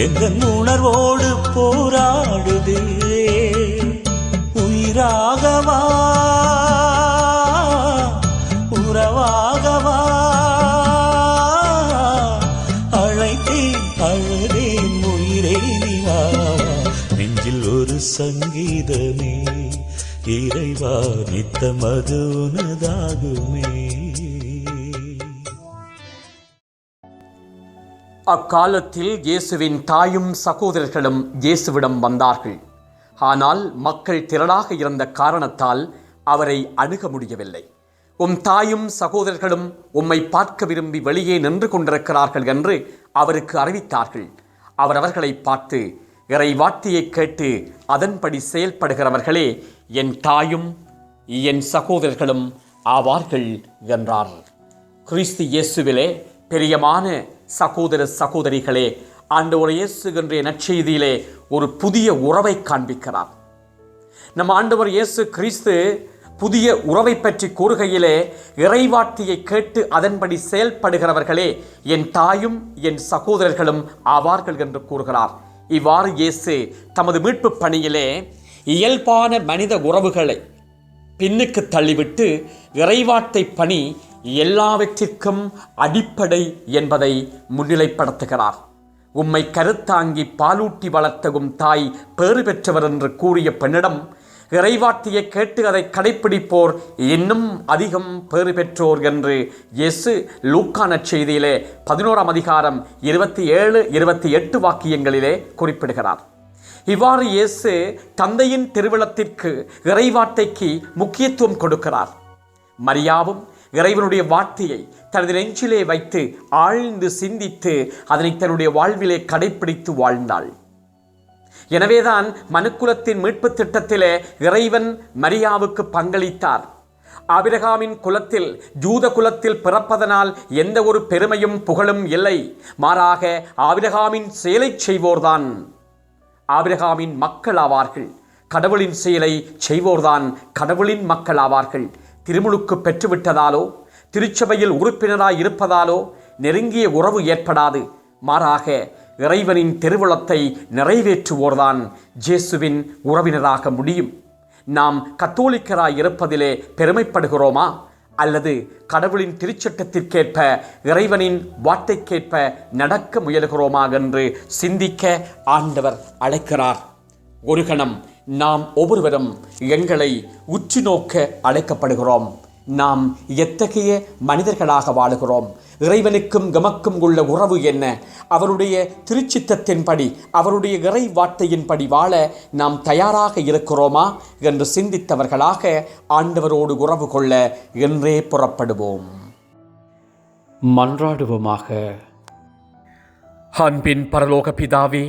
எந்த உணர்வோடு போராடுதே? உயிராகவா? உறவாகவா? அழைத்தேன் அழுதேன் உயிரே நிவாவா நெஞ்சில் ஒரு சங்கீதமே இறைவா நித்தமது உனதாகுமே. அக்காலத்தில் இயேசுவின் தாயும் சகோதரர்களும் இயேசுவிடம் வந்தார்கள். ஆனால் மக்கள் திரளாக இருந்த காரணத்தால் அவரை அணுக முடியவில்லை. உம் தாயும் சகோதரர்களும் உம்மை பார்க்க விரும்பி வெளியே நின்று கொண்டிருக்கிறார்கள் என்று அவருக்கு அறிவித்தார்கள். அவர் அவர்களை பார்த்து இறை வார்த்தையை கேட்டு அதன்படி செயல்படுகிறவர்களே என் தாயும் என் சகோதரர்களும் ஆவார்கள் என்றார். கிறிஸ்து இயேசுவிலே பெரியமான சகோதர சகோதரிகளே ஆண்டவர் இயேசு என்ற நற்செய்தியிலே ஒரு புதிய உறவை காண்பிக்கிறார். நம் ஆண்டவர் இயேசு கிறிஸ்து புதிய உறவை பற்றி கூறுகையிலே இறைவார்த்தையை கேட்டு அதன்படி செயல்படுகிறவர்களே என் தாயும் என் சகோதரர்களும் ஆவார்கள் என்று கூறுகிறார். இவ்வாறு இயேசு தமது மீட்பு பணியிலே இயல்பான மனித உறவுகளை பின்னுக்கு தள்ளிவிட்டு இறைவார்த்தை பணி எல்லாவற்றிற்கும் அடிப்படை என்பதை முன்னிலைப்படுத்துகிறார். உம்மை கருத்தாங்கி பாலூட்டி வளர்த்தகும் தாய் பேறு பெற்றவர் என்று கூறிய பெண்ணிடம் இறைவார்த்தையை கேட்டு அதை கடைப்பிடிப்போர் இன்னும் அதிகம் பேறு பெற்றோர் என்று எசு லூக்கான செய்தியிலே பதினோராம் அதிகாரம் இருபத்தி ஏழு இருபத்தி எட்டு வாக்கியங்களிலே குறிப்பிடுகிறார். இவ்வாறு இயேசு தந்தையின் திருவிழத்திற்கு இறைவார்த்தைக்கு முக்கியத்துவம் கொடுக்கிறார். மரியாவும் இறைவனுடைய வார்த்தையை தனது நெஞ்சிலே வைத்து ஆழ்ந்து சிந்தித்து அதனை தன்னுடைய வாழ்விலே கடைப்பிடித்து வாழ்ந்தாள். எனவேதான் மனுக்குலத்தின் மீட்பு திட்டத்திலே இறைவன் மரியாவுக்கு பங்களித்தார். அபிரகாமின் குலத்தில் ஜூத குலத்தில் பிறப்பதனால் எந்த ஒரு பெருமையும் புகழும் இல்லை. மாறாக ஆபிரகாமின் செயலை செய்வோர்தான். ஆபிரகாமின் மக்கள் ஆவார்கள் கடவுளின் செயலை செய்வோர்தான் கடவுளின் மக்கள் ஆவார்கள் திருமுழுக்கு பெற்றுவிட்டதாலோ திருச்சபையில் உறுப்பினராய் இருப்பதாலோ நெருங்கிய உறவு ஏற்படாது. மாறாக இறைவனின் திருவுளத்தை நிறைவேற்றுவோர்தான் ஜேசுவின் உறவினராக முடியும். நாம் கத்தோலிக்கராய் இருப்பதிலே பெருமைப்படுகிறோமா? அல்லது கடவுளின் திருச்சட்டத்திற்கேற்ப இறைவனின் வார்த்தைக்கேற்ப நடக்க முயலுகிறோமா என்று சிந்திக்க ஆண்டவர் அழைக்கிறார். ஒரு கணம் நாம் ஒவ்வொருவரும் எங்களை உற்று நோக்க அழைக்கப்படுகிறோம். நாம் எத்தகைய மனிதர்களாக வாழுகிறோம்? இறைவனுக்கும் கமக்கும் உள்ள உறவு என்ன? அவருடைய திருச்சித்தத்தின்படி அவருடைய இறை வார்த்தையின்படி வாழ நாம் தயாராக இருக்கிறோமா என்று சிந்தித்தவர்களாக ஆண்டவரோடு உறவு கொள்ள என்றே புறப்படுவோம். மன்றாடுவோமாக. அன்பின் பரலோக பிதாவே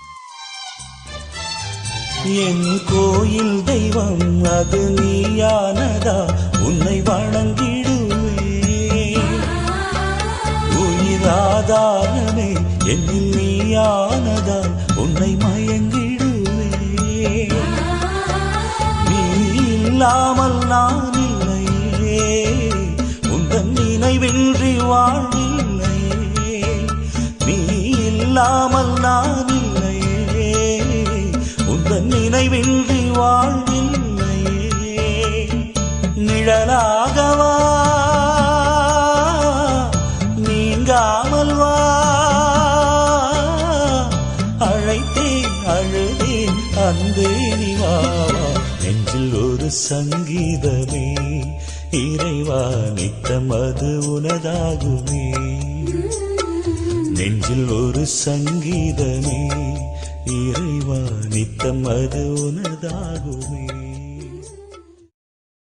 என் கோயில் தெய்வம் அது நீயானதா? உன்னை வணங்கிடுவே உயிராதாரமே என்னில் நீயானதா? உன்னை மயங்கிடுவே நீ இல்லாமல் நான் இல்லையே. உந்தன் நினைவின்றி வாழ்வில்லையே நீ இல்லாமல் நான் நினைவின்றி வாழ்வில்லையே. நிழலாகவா நீங்காமல் வா. அழைத்தேன் அழுதேன் அன்பே நிவாவா நெஞ்சில் ஒரு சங்கீதமே இறைவா நித்தம் அது உனதாகுமே. நெஞ்சில் ஒரு சங்கீதமே இறைவா நித்தம் அது உனதாகுமே.